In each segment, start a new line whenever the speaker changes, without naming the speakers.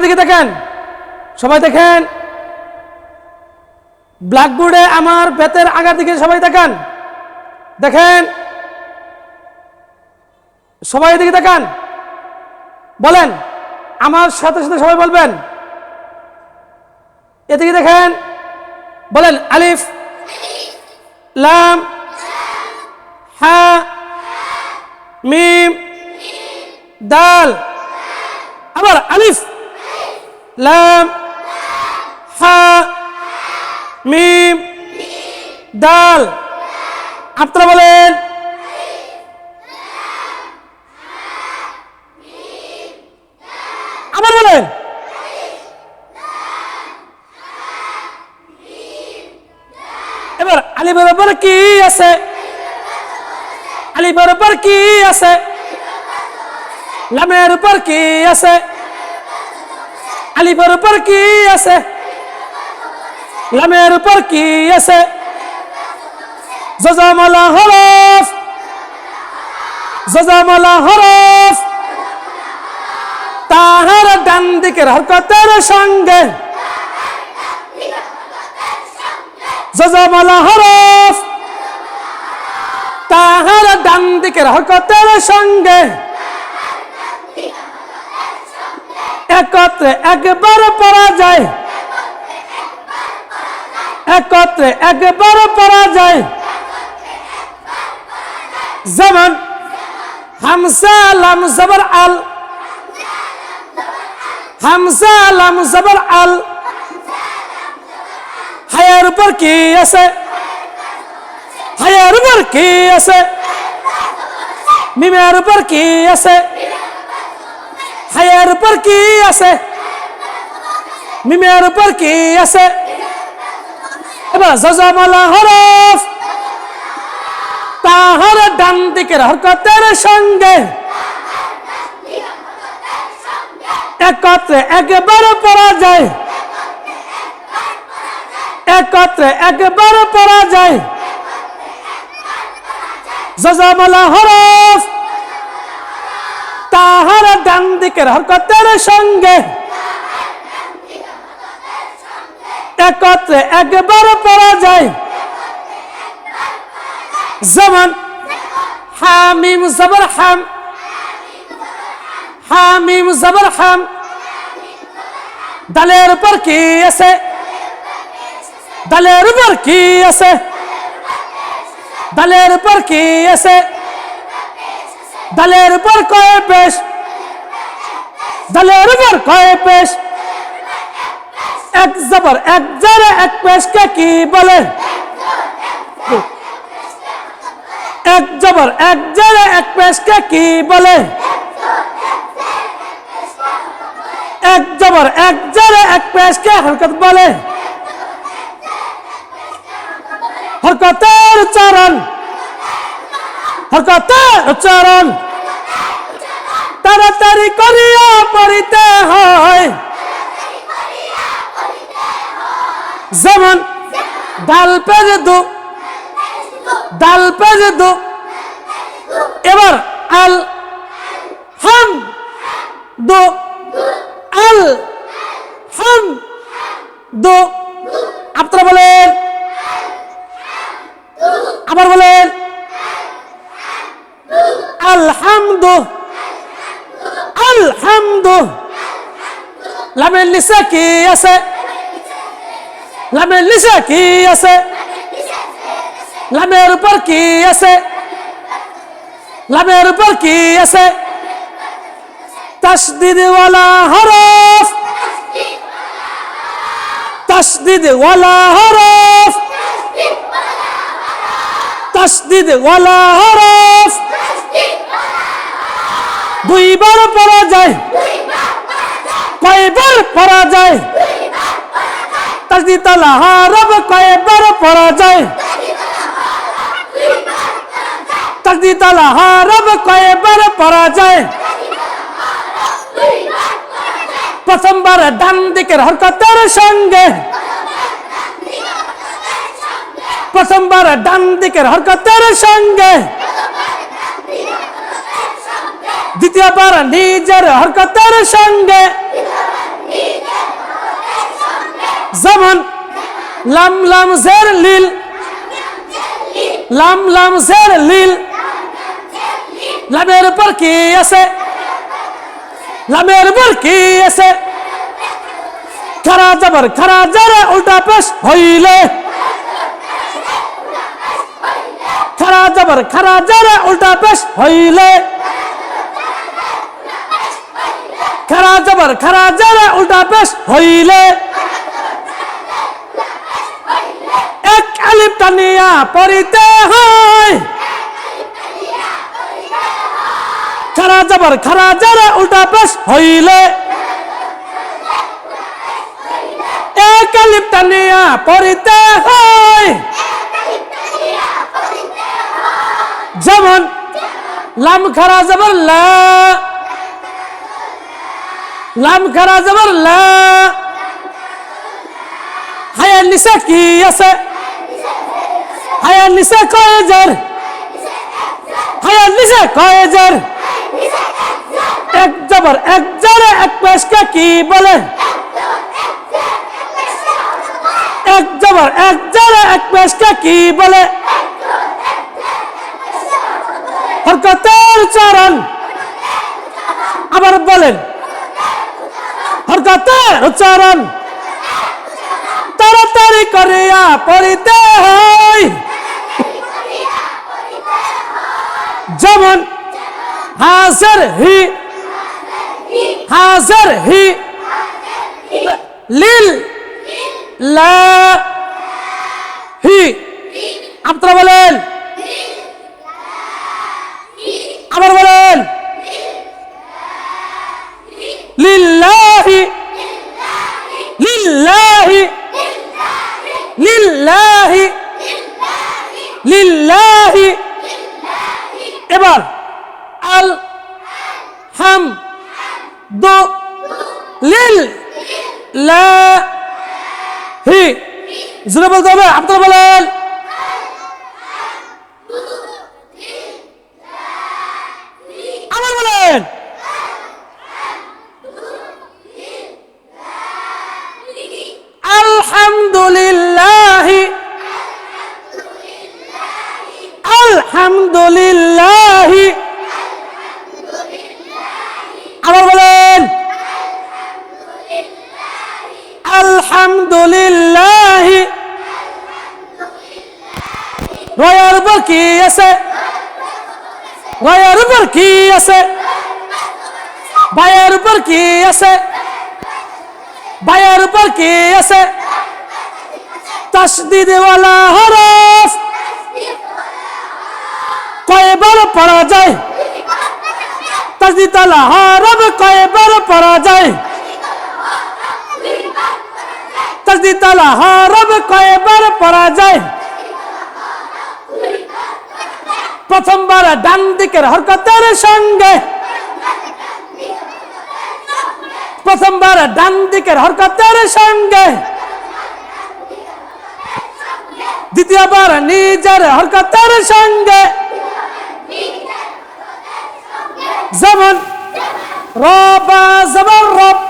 আমার দিকে দেখেন। সবাই দেখেন। ব্ল্যাকবোর্ডে আমার বেতের আগার দিকে সবাই দেখেন। দেখেন। সবাই এদিকে দেখান। বলেন, আমার সাথে সাথে সবাই বলবেন। এদিকে দেখেন। বলেন, আলিফ, লাম, হা, মিম, দাল। আবার আলিফ। লাম, হা, মিম, দাল। আপনারা বলেন, আবার বলেন। এবার আলিফের উপর কি আছে? আলিফের উপর কি আছে? লামের উপর কি আছে? আলিফের উপর কি আছে? লামের উপর কি আছে? জজামালা হরফ। জজামালা হরফ। তাহার ডান দিকের হরকতের সঙ্গে। জজামালা হরফ। তাহার ডান দিকের হরকতের সঙ্গে। একত্রে একবার পড়া যায়। একত্রে একবার পড়া যায়। যেমন হামসা লাম জবর আল। হামসা লাম জবর আল। হায়ার উপর কি আছে? হায়ার উপর কি আছে? মিমের উপর কি আছে? হায়ার উপর কি আছে? মিমের উপর কি আছে? এবার জজামালা হরফ। তাহার ডান দিকের হরকতের সঙ্গে। একত্রে একবার পড়া যায়। একত্রে একবার পড়া যায়। জজামালা হরফ। তাহার ডান দিকের হরকতের সঙ্গে। একত্রে একবার পড়া যায়। যেমন হামিম জবর হাম। হামিম জবর হাম। দালের উপর কি আছে? দালের উপর কি আছে? দালের উপর কি আছে? দালের উপর কয়ে পেশ? দলের উপর কয়ে পেশ? এক জবর, এক জরে এক পেশকে কি বলে? এক জবর, এক জরে এক পেশকে কি বলে? এক জবর, এক জরে এক পেশকে হরকত বলে। হরকতের উচ্চারণ হরকতের উচ্চারণ। তাড়াতাড়ি করিয়া পড়িতে হয়। যেমন, ডাল পেজে দু, ডাল পেজে দু। এবার আল, হাম, দু, আল, হাম, দু আপনারা বলেন আবার বলেন আলহামদু আলহামদু লামের নিচে কি আছে লামের নিচে কি আছে লামের উপর কি আছে লামের উপর কি আছে তসদিদওয়ালা হরফ তসদিদওয়ালা হরফ তসদিদওয়ালা হরফ দুইবার পড়া যায় কয়বার পড়া যায়? তসদিদওয়ালা হরফ কয়বার পড়া যায়? তসদিদওয়ালা হরফ কয়বার পড়া যায়? প্রথমবার ডান দিকের হরকতের সঙ্গে। প্রথমবার ডান দিকের হরকতের সঙ্গে। দ্বিতীয়বার নিজের হরকতের সঙ্গে। লাম লাম জের লিল লাম লাম জের লিল লামের উপর কি আছে লামের উপর কি আছে খারা জবর খারা জরে উল্টা পেশ হইলে খারা জবর খারা জরে উল্টা পেশ হইলে খারা জবর খারা জরে উল্টা পেশ হইলে আলিফ টানিয়া হয়। খারা জবর খারা জরে উল্টা পেশ হইলে। এক আলিফ টানিয়া পড়িতে হয়। যেমন, লাম খারা জবর লা। লাম খারা জবর লা। হায়ার কি আছে? হায়ার নিচে কয় জের হায়ার নিচে কয় জের এক জবর, এক জরে এক পেশকে কি বলে? এক জবর, এক জরে এক পেশকে কি বলে? হরকতের উচ্চারণ আবার বলেন, হরকতের উচ্চারণ তাড়াতাড়ি করিয়া পড়িতে হয়। যেমন হাজার হি হাজার হি, লিল, লা, হি। আপনারা বলেন, আবার বলেন, লিল্লাহি লিল্লাহি লিল্লাহি লিল্লাহি এবার আল হাম দো লিল লা হি। জোরে বলতে হবে আপনারা বলেন আবার বলেন আলহামদুলিল্লাহ আলহামদুলিল্লাহ আবার বলেন আলহামদুলিল্লাহ। রয়ার উপর কি আছে। রয়ার উপর কি আছে। বায়ের উপর কি আছে। বায়ের উপর কি আছে। তসদিদওয়ালা হরফ। কয়বার পড়া যায়? তসদিদওয়ালা হরফ কয়বার পড়া যায়? তসদিদওয়ালা হরফ কয়বার পড়া যায়? প্রথমবার ডান দিকের হরকতের সঙ্গে। প্রথমবার ডান দিকের হরকতের সঙ্গে। দ্বিতীয়বার নিজের হরকতের সঙ্গে। যেমন রবা জবর রব।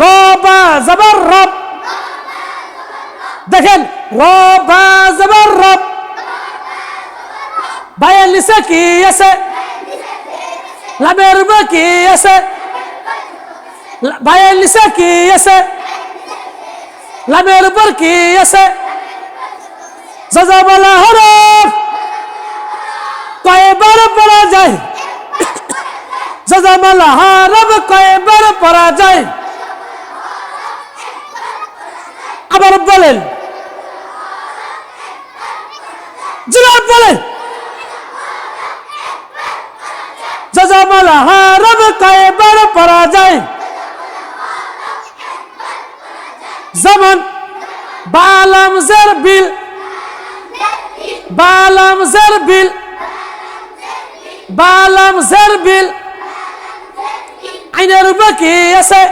রবা জবর রব। দেখেন, রবা জবর রব। বায়ের নিচে কি আছে? লাভের উপর কি আছে? বায়ের নিচে কি আছে? লাভের উপর কি আছে? যজাবলা হরফ। কয়বার পড়া যায়? যজাবলা হরফ কয়বার পড়া যায়? আবার বলেন। জোরে বলেন। যজাবল হারব কয়বার পরা যায়। যেমন বালাম জের বিল। বালাম জের বিল। বালাম জের বিল। আইনের উপর কি আছে?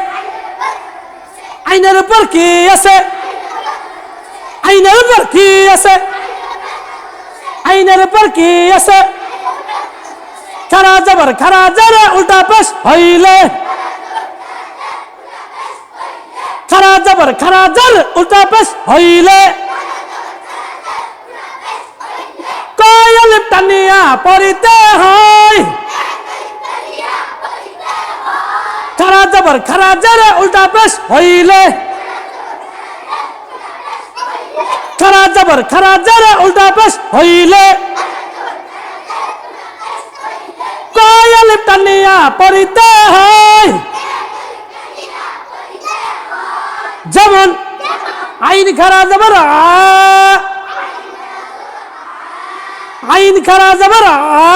আইনের উপর কি আছে? আইনের উপর কি আছে? আইনের উপর কি আছে? খারা জবর, খারা জরে উল্টা পেশ হইলে। খারা জবর, খারা জর উল্টা পেশ হইলে। কয়াল টানিয়া হয়। খারা জবর, খারা জর উল্টা পেশ হইলে। খারা জবর, খারা জর উল্টা পেশ হইলে। কয়াল টানিয়া পড়িতে হয়। যেমন আইন খারা জবর আইন খারা জবর, আ